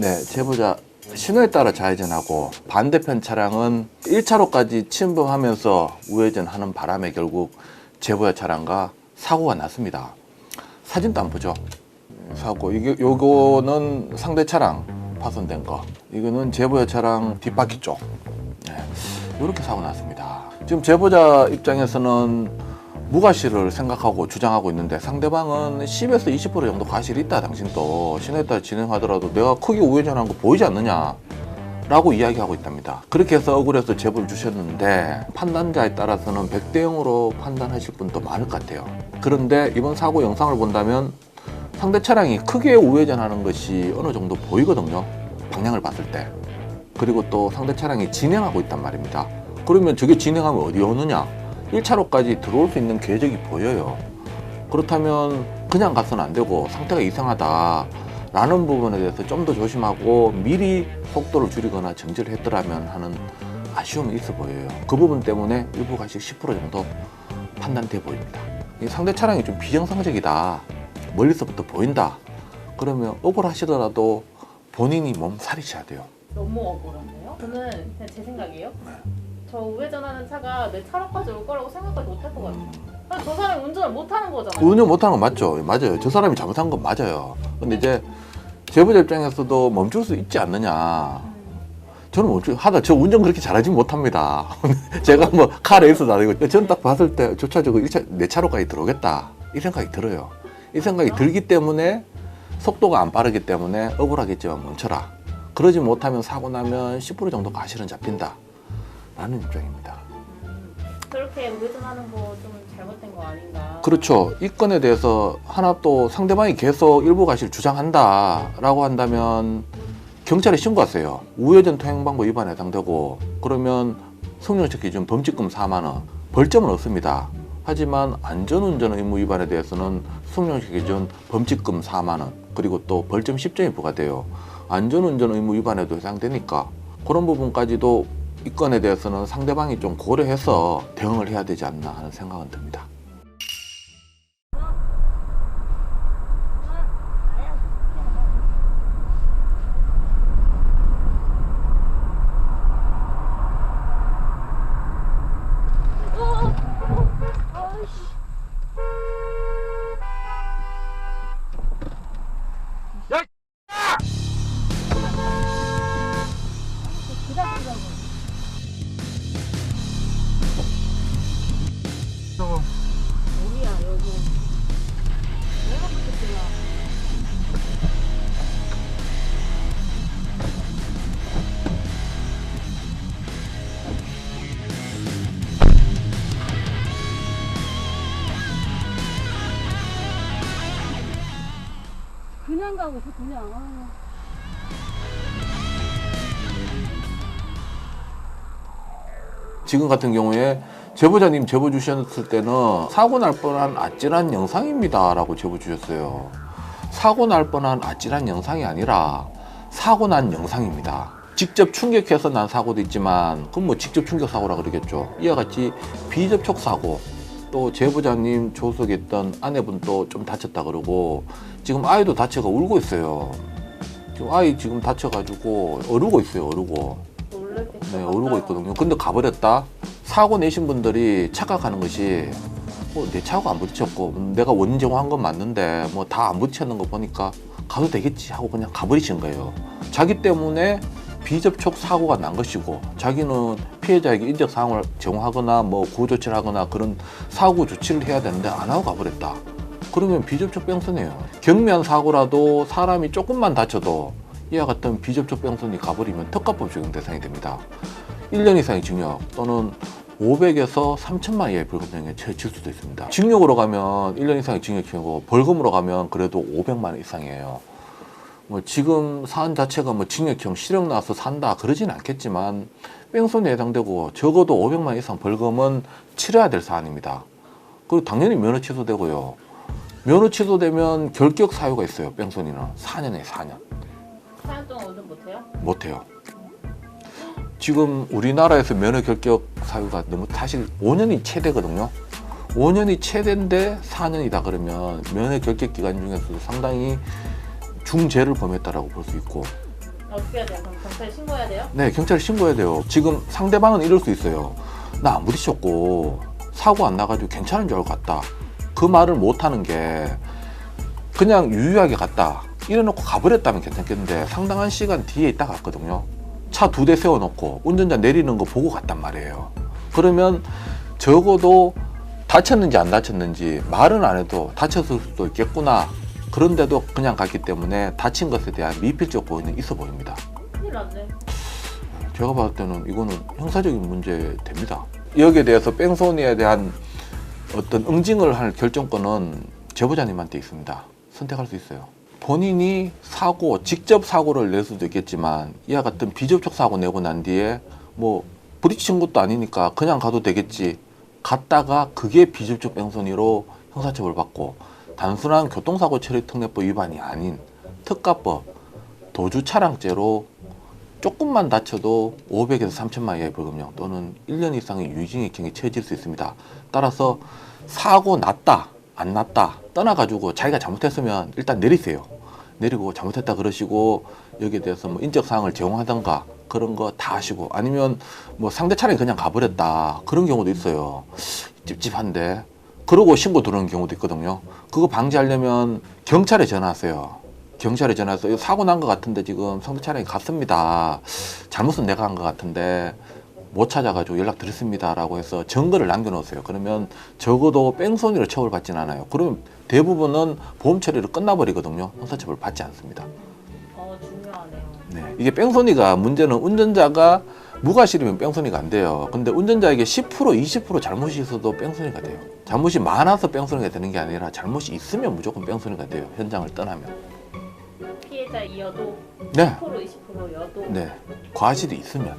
네, 제보자 신호에 따라 좌회전하고 반대편 차량은 1차로까지 침범하면서 우회전하는 바람에 결국 제보자 차량과 사고가 났습니다. 사진도 안 보죠. 사고 이게 요거는 상대 차량 파손된 거. 이거는 제보자 차량 뒷바퀴 쪽. 네, 이렇게 사고 났습니다. 지금 제보자 입장에서는 무과실을 생각하고 주장하고 있는데 상대방은 10에서 20% 정도 과실이 있다 당신도 신호에 따라 진행하더라도 내가 크게 우회전한 거 보이지 않느냐? 라고 이야기하고 있답니다. 그렇게 해서 억울해서 제보를 주셨는데 판단자에 따라서는 100대 0으로 판단하실 분도 많을 것 같아요. 그런데 이번 사고 영상을 본다면 상대 차량이 크게 우회전하는 것이 어느 정도 보이거든요. 방향을 봤을 때. 그리고 또 상대 차량이 진행하고 있단 말입니다. 그러면 저게 진행하면 어디 오느냐 1차로까지 들어올 수 있는 궤적이 보여요. 그렇다면 그냥 가서는 안 되고 상태가 이상하다. 라는 부분에 대해서 좀 더 조심하고 미리 속도를 줄이거나 정지를 했더라면 하는 아쉬움이 있어 보여요. 그 부분 때문에 일부 가식 10% 정도 판단돼 보입니다. 이 상대 차량이 좀 비정상적이다. 멀리서부터 보인다. 그러면 억울하시더라도 본인이 몸살이셔야 돼요. 너무 억울한데요? 저는 그냥 제 생각이에요. 네. 저 우회전하는 차가 내 차로까지 올 거라고 생각까지 못 할 것 같아요. 그냥 저 사람이 운전을 못 하는 거잖아요. 운전 못하는 건 맞죠. 맞아요. 저 사람이 잘못한 건 맞아요. 근데 이제 제보자 입장에서도 멈출 수 있지 않느냐. 저는 멈출 하다 저 운전 그렇게 잘하지 못합니다. 제가 뭐 카 레이스도 아니고 저는 딱 봤을 때저차 저거 1차 내 차로까지 들어오겠다 이 생각이 들어요. 이 생각이 들기 때문에 속도가 안 빠르기 때문에 억울하겠지만 멈춰라. 그러지 못하면 사고 나면 10% 정도 과실은 잡힌다. 라는 입장입니다. 그렇게 우회전하는 거 좀 잘못된 거 아닌가. 그렇죠. 이 건에 대해서 하나 또 상대방이 계속 일부 과실 주장한다라고 한다면 경찰에 신고하세요. 우회전 통행 방법 위반 해당되고 그러면 성령책 기준 범칙금 4만 원, 벌점은 없습니다. 하지만 안전운전 의무 위반에 대해서는 성령책 기준 범칙금 4만 원, 그리고 또 벌점 10점이 부과돼요. 안전운전 의무 위반에도 해당되니까 그런 부분까지도 이 건에 대해서는 상대방이 좀 고려해서 대응을 해야 되지 않나 하는 생각은 듭니다. 그냥 가고 저 그냥 아. 지금 같은 경우에 제보자님 제보 주셨을 때는 사고 날 뻔한 아찔한 영상입니다 라고 제보 주셨어요. 사고 날 뻔한 아찔한 영상이 아니라 사고 난 영상입니다. 직접 충격해서 난 사고도 있지만 그건 뭐 직접 충격 사고라 그러겠죠. 이와 같이 비접촉 사고 또 제보자님 조석에 있던 아내분도 좀 다쳤다 그러고 지금 아이도 다쳐가 울고 있어요. 지금 아이 지금 다쳐가지고 어르고 있어요. 어르고. 네, 오르고 있거든요. 근데 가버렸다. 사고 내신 분들이 착각하는 것이 뭐 내 차가 안 부딪혔고 음, 내가 원인 제공한 건 맞는데 뭐 다 안 부딪혔는 거 보니까 가도 되겠지 하고 그냥 가버리신 거예요. 자기 때문에 비접촉 사고가 난 것이고 자기는 피해자에게 인적 사항을 제공하거나 뭐 구호 조치를 하거나 그런 사고 조치를 해야 되는데 안 하고 가버렸다. 그러면 비접촉 병선이에요. 경미한 사고라도 사람이 조금만 다쳐도 이와 같은 비접촉 병선이 가버리면 특가법 적용 대상이 됩니다. 1년 이상의 징역 또는 500에서 3천만 이하의 벌금형에 처해질 수도 있습니다. 징역으로 가면 1년 이상의 징역이고 벌금으로 가면 그래도 500만 원 이상이에요. 뭐 지금 사안 자체가 뭐 징역형 실형 나와서 산다 그러진 않겠지만 뺑소니에 해당되고 적어도 500만 원 이상 벌금은 치러야 될 사안입니다. 그리고 당연히 면허 취소되고요. 면허 취소되면 결격 사유가 있어요. 뺑소니는 4년에 4년. 4년 동안 운전 못해요? 못해요. 지금 우리나라에서 면허 결격 사유가 너무 사실 5년이 최대거든요. 5년이 최대인데 4년이다 그러면 면허 결격 기간 중에서도 상당히 중죄를 범했다라고 볼 수 있고 어떻게 해야 돼요? 그럼 경찰에 신고해야 돼요? 네, 경찰에 신고해야 돼요. 지금 상대방은 이럴 수 있어요. 나 안 부딪혔고 사고 안 나가지고 괜찮은 줄 알고 갔다. 그 말을 못 하는 게 그냥 유유하게 갔다. 이래놓고 가버렸다면 괜찮겠는데 상당한 시간 뒤에 있다 갔거든요. 차 두 대 세워놓고 운전자 내리는 거 보고 갔단 말이에요. 그러면 적어도 다쳤는지 안 다쳤는지 말은 안 해도 다쳤을 수도 있겠구나. 그런데도 그냥 갔기 때문에 다친 것에 대한 미필적 고의는 있어 보입니다. 큰일 났네. 제가 봤을 때는 이거는 형사적인 문제 됩니다. 여기에 대해서 뺑소니에 대한 어떤 응징을 할 결정권은 제보자님한테 있습니다. 선택할 수 있어요. 본인이 사고, 직접 사고를 낼 수도 있겠지만 이와 같은 비접촉 사고 내고 난 뒤에 뭐 부딪힌 것도 아니니까 그냥 가도 되겠지. 갔다가 그게 비접촉 뺑소니로 형사처벌 받고 단순한 교통사고 처리 특례법 위반이 아닌 특가법 도주 차량죄로 조금만 다쳐도 500에서 3천만 이하의 벌금형 또는 1년 이상의 유징액형이 처해질 수 있습니다. 따라서 사고 났다, 안 났다 떠나가지고 자기가 잘못했으면 일단 내리세요. 내리고 잘못했다 그러시고 여기에 대해서 뭐 인적 사항을 제공하던가 그런 거 다 하시고 아니면 뭐 상대 차량이 그냥 가버렸다 그런 경우도 있어요. 찝찝한데 그러고 신고 들어오는 경우도 있거든요. 그거 방지하려면 경찰에 전화하세요. 경찰에 전화해서 사고 난 것 같은데 지금 상대 차량이 갔습니다. 잘못은 내가 한 것 같은데 못 찾아가지고 연락 드렸습니다라고 해서 증거를 남겨놓으세요. 그러면 적어도 뺑소니로 처벌받진 않아요. 그러면 대부분은 보험 처리로 끝나버리거든요. 형사처벌 받지 않습니다. 어 중요하네요. 네. 이게 뺑소니가 문제는 운전자가 무과실이면 뺑소니가 안 돼요. 근데 운전자에게 10% 20% 잘못이 있어도 뺑소니가 돼요. 잘못이 많아서 뺑소니가 되는 게 아니라 잘못이 있으면 무조건 뺑소니가 돼요. 현장을 떠나면. 피해자이어도 네. 10% 20%여도 네. 과실이 있으면.